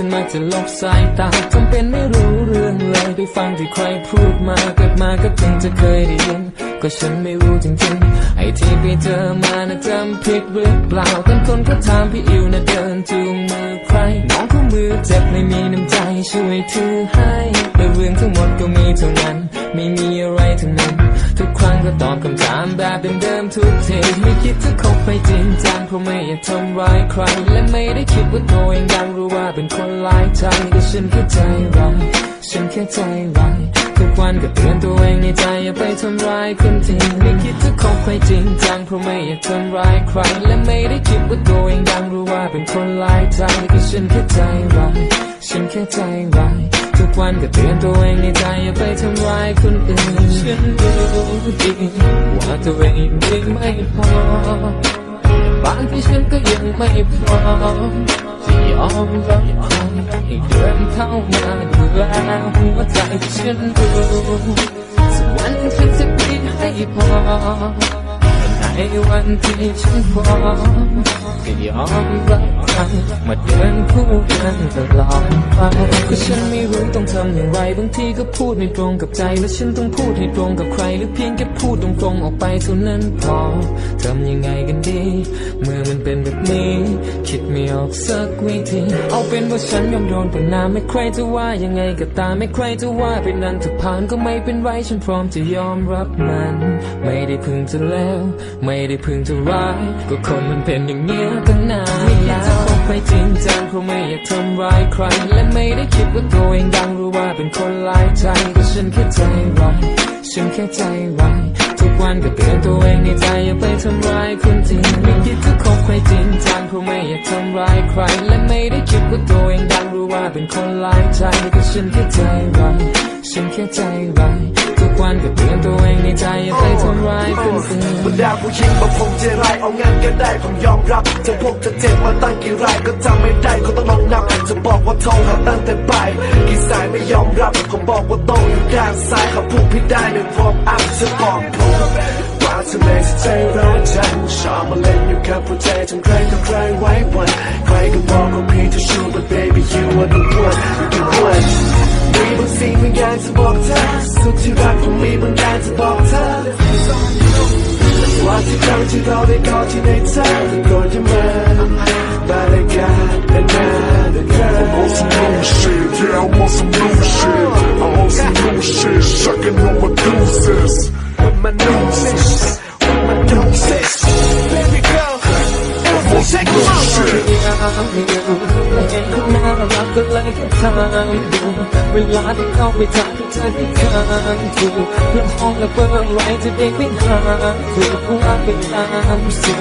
ฉันมักจะลบสายตาทำเป็นไม่รู้เรื่องเลยไปฟังที่ใครพูดมาเกิดมาก็เพิ่งจะเคยได้ยินก็ฉันไม่รู้จริงๆ ไอ้ที่ไปเจอมานะจำผิดหรือเปล่าบางคนก็ถามพี่อิวนะเดินจูงมือใครน้องเขามือเจ็บไม่มีน้ำใจช่วยถือให้แต่เรื่องทั้งหมดก็มีเท่านั้น ไม่มีอะไรทั้งนั้น ก็ตอบคำถามแบบเดิมๆทุกทีไม่คิดจะคบไปจริงจังเพราะไม่อยากทำร้ายใคร และไม่ได้คิดว่าตัวเองดังรู้ว่าเป็นคนหลายใจแต่ฉันแค่ใจร้ายฉันแค่ใจร้ายทุกวันก็เตือนตัวเองในใจอย่าไปทำร้ายคนที่ไม่คิดจะคบไปจริงจังเพราะไม่อยากทำร้ายใคร และไม่ได้คิดว่าตัวเองดังรู้ว่าเป็นคนหลายใจแต่ฉันแค่ใจร้ายฉันแค่ใจร้าย ทุกวันก็เตือนตัวเองในใจอย่าไปทำร้ายคนอื่น ฉันรู้ดีว่าตัวเองยังไม่พอบางทีฉันก็ยังไม่พร้อมจะยอมรับความให้เดินเข้ามาดูแลหัวใจฉันรู้สักวันฉันจะมีให้พอในวันที่ฉันพร้อม ก็ยอมรับกันมาเดินคู่กันตลอดไปก็ฉันไม่รู้ต้องทำอย่างไรบางทีก็พูดไม่ตรงกับใจ และฉันต้องพูดให้ตรงกับใคร หรือเพียงแค่พูดตรงๆออกไปเท่านั้นพอทำยังไง เมื่อมันเป็นแบบนี้ คิดไม่ออกสักวิธี เอาเป็นว่าฉันยอมโดนปนามไม่ใครจะว่ายังไงก็ตามไม่ใครจะว่าเป็นนั้นถ้าผ่านก็ไม่เป็นไรฉันพร้อมจะยอมรับมัน ไม่ได้พึงจะแล้ว ไม่ได้พึงจะร้าย ก็คนมันเป็นอย่างเนี้ยตั้งนานไม่อยากจะคบไปจริงจังเพราะไม่อยากทำร้ายใคร และไม่ได้คิดว่าตัวเองดังหรู้ว่าเป็นคนหลายใจก็ฉันแค่ใจร้ายฉันแค่ใจร้าย วันก็เตือนตัวเองในใจอย่าไปทำร้ายคนจริงไม่คิดจะคบใครจริงจังเพราะไม่อยากทำร้ายใคร และไม่ได้คิดว่าตัวเองดังรู้ว่าเป็นคนหลายใจก็ฉันแค่ใจร้อนฉันแค่ใจ อื่นบรรดาผู้หญิงบอกผมใจร้ายเอางานก็ได้ผมยอมรับจะพวกจะเจ็บมาตั้งกี่รายก็จำไม่ได้ก็ต้องลองนับจะบอกว่าโทรหาตั้งแต่บ่ายกี่สายไม่ยอมรับผมบอกว่าโต้องอยู่ด้านซ้ายเขาพูดพี่ได้ในวอร์มอัพจะบอกผมว่าทำไมฉันใจร้ายจังชอบมาเล่นอยู่กับหัวใจทั้งใครกับใครไว้วันใครก็บอกว่าพี่จะชู but baby you are the one you the one มีบางสิ่งบางอย่างจะบอกเธอสุดที่รักผมมีบางอย่างจะบอกเธอ ว่าที่เราที่เราได้กอดที่ในเธอแต่ก่อนจะมาบาริการและนาเดกา I want some new shit, yeah, I want some new shit. I want some new shit, shucking on my deuces. with my noses with my noses baby girl everything take a moment เห็นคนน่ารั ก็เลยแค่ทำดูเวลาที่เข้าไปทางเธอที่ทางถูกแล้วห้องและเบอร์ไว้จะเด็กไม่หาถูกว่าเป็นตามสู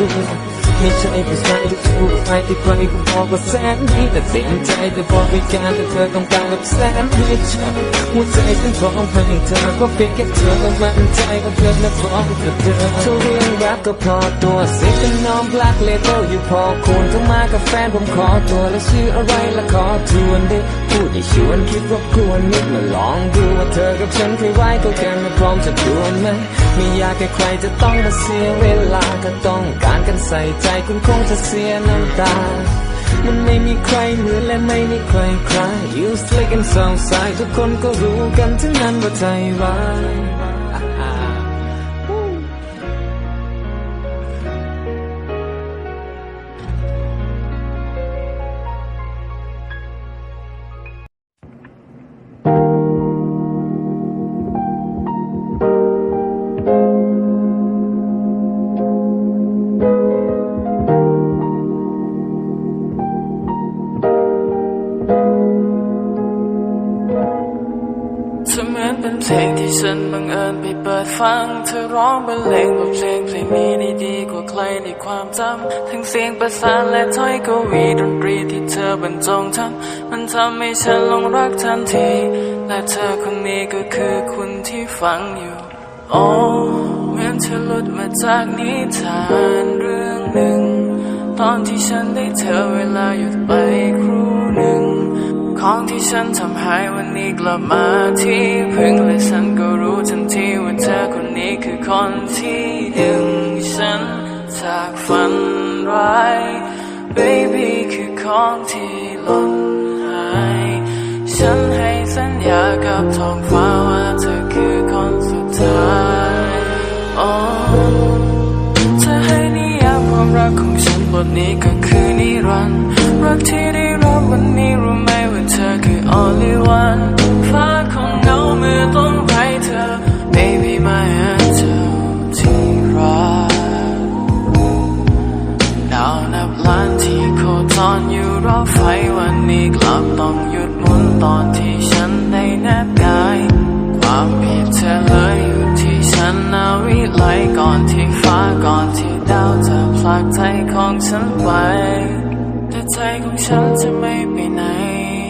ไม่ใช่ผู้ชายที่ถูกใครที่ใครก็บอกว่าแสนดีแต่เต็มใจแต่บอกไปการแต่เธอต้องการแบบแสนไม่ใช่หัวใจฉันพร้อมให้เธอก็เพียงแค่เธอมั่นใจว่าเธอและพร้อมกับเธอทุกเรื่องรักก็พอตัวสิเป็นน้อง black label อยู่พอควรต้องมากับแฟนผมขอตัวแล้วชื่ออะไรละขอทวนไดิพูดให้ชวนคิดรบกวนนิดมาลองดูว่าเธอกับฉันเคยไว้ตัวกันมาพร้อมจะดวนไหมไม่อยากให้ใครจะต้องมาเสียเวลาก็ต้องการกันใส่ใจคุณคงจะเสียน้ำตา มันไม่มีใครเหมือนและไม่มีใครใคร You slick and so side ทุกคนก็รู้กันทั้งนั้นว่าใจร้าย บรรเลงบทเพลงเพลงนี้ได้ดีกว่าใครในความจำทั้งเสียงประสานและถ้อยกวีดนตรีที่เธอบรรจงทำมันทำให้ฉันหลงรักทันที และเธอคนนี้ก็คือคุณที่ฟังอยู่ โอ้เหมือนเธอหลุดมาจากนิทานเรื่องหนึ่ง ตอนที่ฉันได้เธอเวลาหยุดไป ของที่ฉันทำหายวันนี้กลับมาที่พึ่งและฉันก็รู้ทันทีว่าเธอคนนี้คือคนที่ดึงฉันจากฝันร้าย baby คือของที่หล่นหาย ฉันให้สัญญากับท้องฟ้าว่าเธอคือคนสุดท้าย oh เธอให้นิยามความรักของฉันบทนี้ก็คือนิรันดร์รักที่ จะผลักใจของฉันไปแต่ใจของฉันจะไม่ไปไหน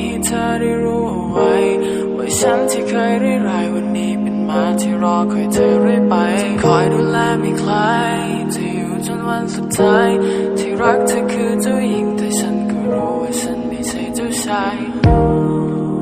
ให้เธอได้รู้เอาไว้ว่าฉันที่เคยได้รายวันนี้เป็นมาที่รอคอยเธอเรื่อยไปคอยดูแลไม่คลายจะอยู่จนวันสุดท้าย ที่รักเธอคือเจ้าหญิงแต่ฉันก็รู้ว่าฉันไม่ใช่เจ้าชาย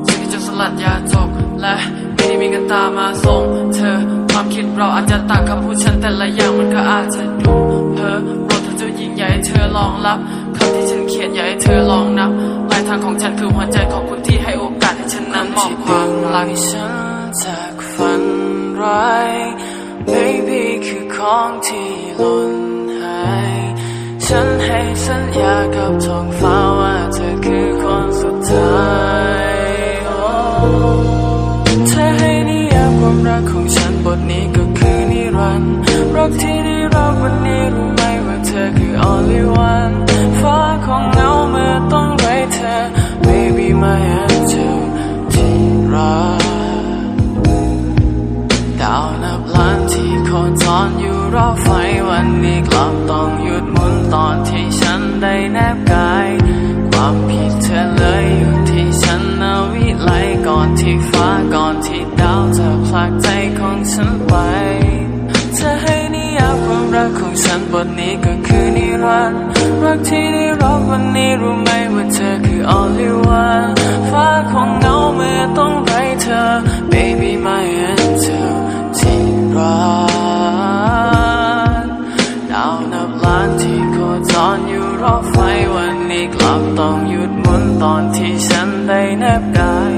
ที่จะสลัดยาจบและไม่ได้มีกันตามาส่งเธอความคิดเราอาจจะต่างคำพูดฉันแต่ละอย่างมันก็อาจจะดูเพ้อ จ้าหญิงอย่าให้เธอลองรับคำที่ฉันเขียนอย่าให้เธอลองนับปลายทางของฉันคือหัวใจของคุณที่ให้โอกาสให้ฉันนั้นมอบความรักฉันจากฝันร้าย baby คือของที่หล่นหายฉันให้สัญญากับท้องฟ้าว่าเธอคือคนสุดท้ายเธอให้นิยามความรักของฉันบทนี้ก็คือนิรันดร์รักที่ lonely one ฟ้าของเหงาเมื่อต้องไร้เธอ baby my angel ที่รักดาวนับล้านที่โคจรอยู่รอบไฟวันนี้กลับต้องหยุดหมุนตอนที่ฉันได้แนบกาย ความผิดเธอเลยอยู่ที่ฉันนาวิไลก่อนที่ฟ้าก่อนที่ดาวจะผลักใจของฉันไปเธอให้นิยามความรักของฉันบทนี้ก็คือ รันรักที่ได้รับวันนี้รู้ไหมว่าเธอคือ only one ฟ้าคงเงาเมื่อต้องไร้เธอ baby my angel ที่รักดาวนับล้านที่โคจรอยู่รอบไฟวันนี้กลับต้องหยุดหมุนตอนที่ฉันได้แนบกาย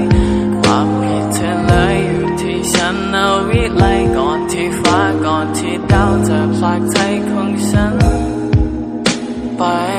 ความผิดเธอเลยอยู่ที่ฉันนาวิไลก่อนที่ฟ้าก่อนที่ดาวจะผลักใจของฉัน ไ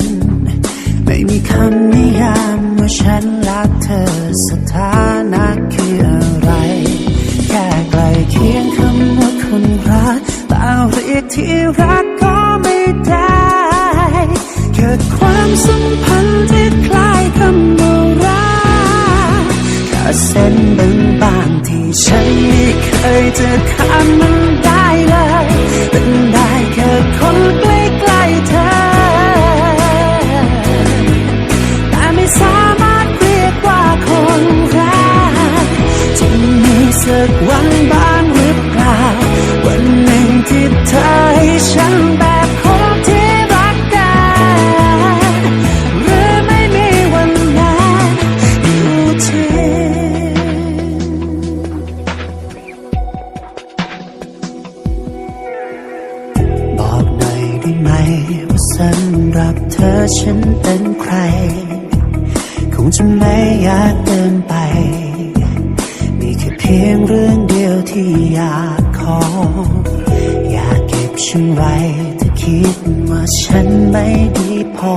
ไม่มีคำนิยามว่าฉันรักเธอสถานะคืออะไร แค่ใกลเคียงคำว่าคนรักแต่เรียกที่รักก็ไม่ได้ เกิดความสัมพันธ์ที่คล้ายคำว่ารักแค่เส้นบางๆที่ฉันไม่เคยจะข้ามมันได้เลยเป็นได้แค่คน กวันบ้างหรือเปล่า วันหนึ่งที่เธอให้ฉันแบบคนที่รักกันหรือไม่มีวันนั้นอยู่ที่บอกหน่อยได้ไหมว่าสำหรับเธอฉันเป็นใคร คงจะไม่อยาก ฉันไว้ถ้าคิดว่าฉันไม่ดีพอ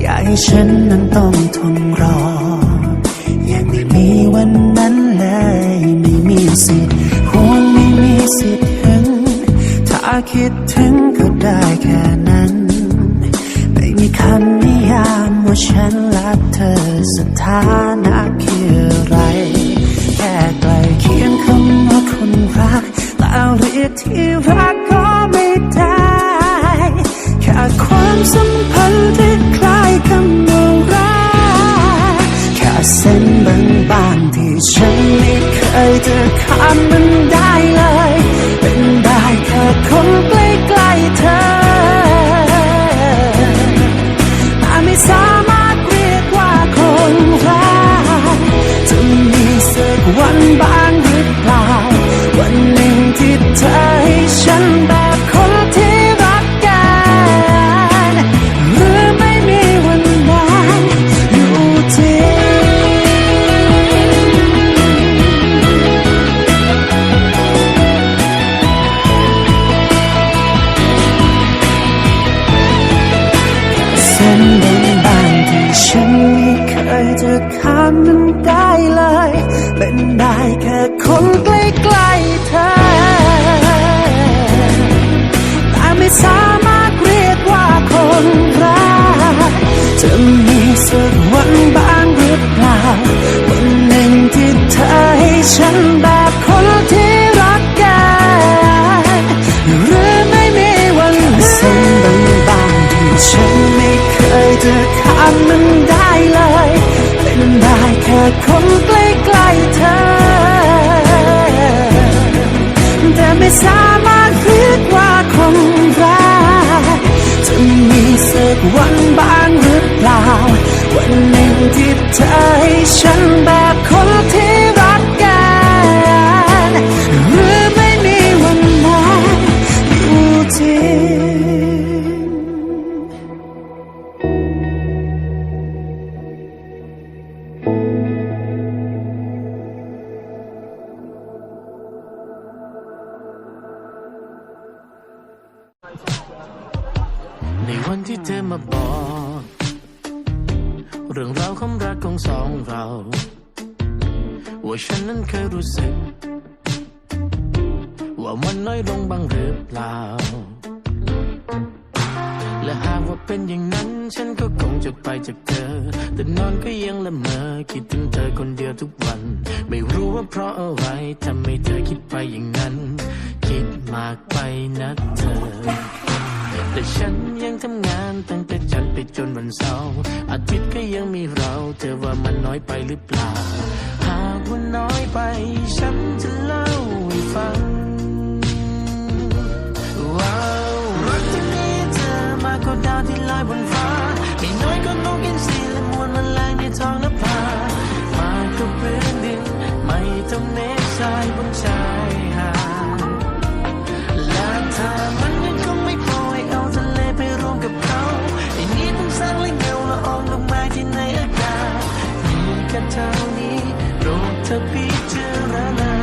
อยากให้ฉันนั้นต้องทนรออยังไม่มีวันนั้นเลยไม่มีสิทธิ์ห่วงไม่มีสิทธิ์ถึง ถ้าคิดถึงก็ได้แค่ เอ่ยจะข้ามมันได้ วันหนึ่งที่เธอให้ฉันแบบคน รือเปล่า และหากว่าเป็นอย่างนั้นฉันก็คงจะไปจากเธอ แต่นอนก็ยังละเมอคิดถึงเธอคนเดียวทุกวัน ไม่รู้ว่าเพราะอะไรทำให้เธอคิดไปอย่างนั้น คิดมากไปนะเธอ แต่ฉันยังทำงานตั้งแต่จันทร์ไปจนวันเสาร์อาทิตย์ก็ยังมีเรา เธอว่ามันน้อยไปหรือเปล่า หากว่าน้อยไป ฉันจะเล่าให้ฟัง เท่านี้โปรดเธอพิจารณา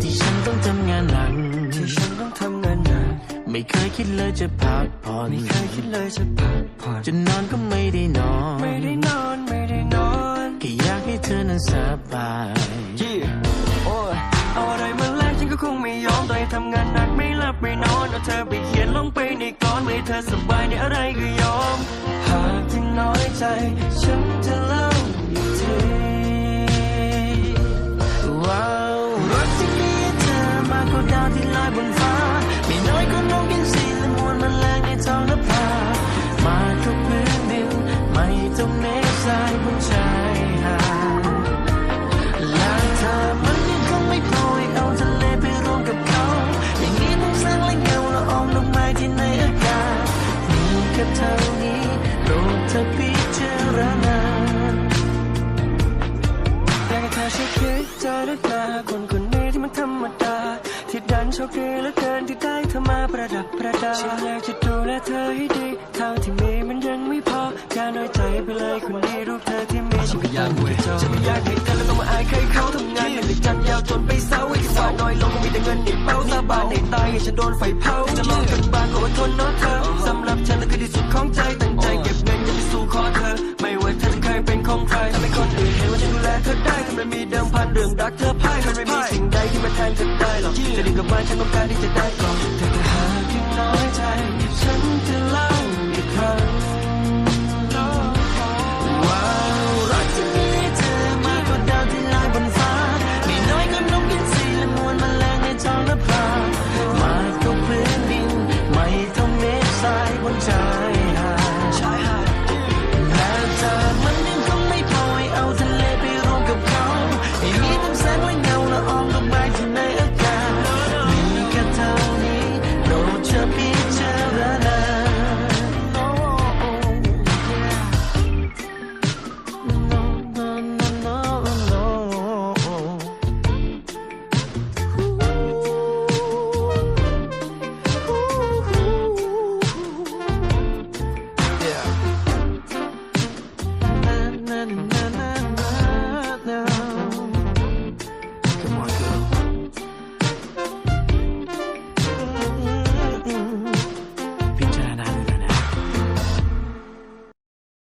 ที่ฉันต้องทำงานหนักที่ฉันต้องทำงานหนักไม่เคยคิดเลยจะพักผ่อนไม่เคยคิดเลยจะพักผ่อนจะนอนก็ไม่ได้นอน ไม่ได้นอนไม่ได้นอนแค่อยากให้เธอนั้นสบายโอ้ยเอาอะไรมาแลกฉันก็คงไม่ยอมต่อยทำงานหนักไม่หลับไม่นอนเอาเธอไปเขียนลงไปในกลอนไม่ให้เธอสบายในอะไรก็ยอมหากที่น้ อยใจ ฉันจะเล่าอีกทีว้าวรถที่มีเธอมากกว่าดาวที่ลอยบนฟ้า ไม่น้อยก็นกอินทรีและมวลมันแรงในท้องนภามาทุกพื้นดิน ไม่ต้องเมฆสายบนชา ดีเหลือเกินที่ได้เธอมาประดับประดา ฉันอยากจะดูแลเธอให้ดี เท่าที่มีมันยังไม่พอ อย่าน้อยใจไปเลยคนดีรูปเธอที่มีฉันไม่อยากเว้ยฉันไม่อยากให้เธอแล้วต้องมาอายใครเขาทำงานเหนื่อยจัดยาวจนไปเศร้าอีกสาวน้อยลงมีแต่เงินในเป้าซาบานในตายให้ฉันโดนไฟเผาจะลองกันบ้างก็อดทนนาะเธอสำหรับฉันนั่นคือที่สุดของใจตั้งใจเก็บเงินจะไปสู่ขอเธอ ไม่ว่าเธอจะเคยเป็นของใครทำให้คนอื่นเห็นว่าฉันดูแลเธอได้ทำไมมีเดิมพันเรื่องรักเธอพ่ายมันไม่มี กันไปหรอกจะดีกับบ้านฉันต้องการที่จะได้กล่อง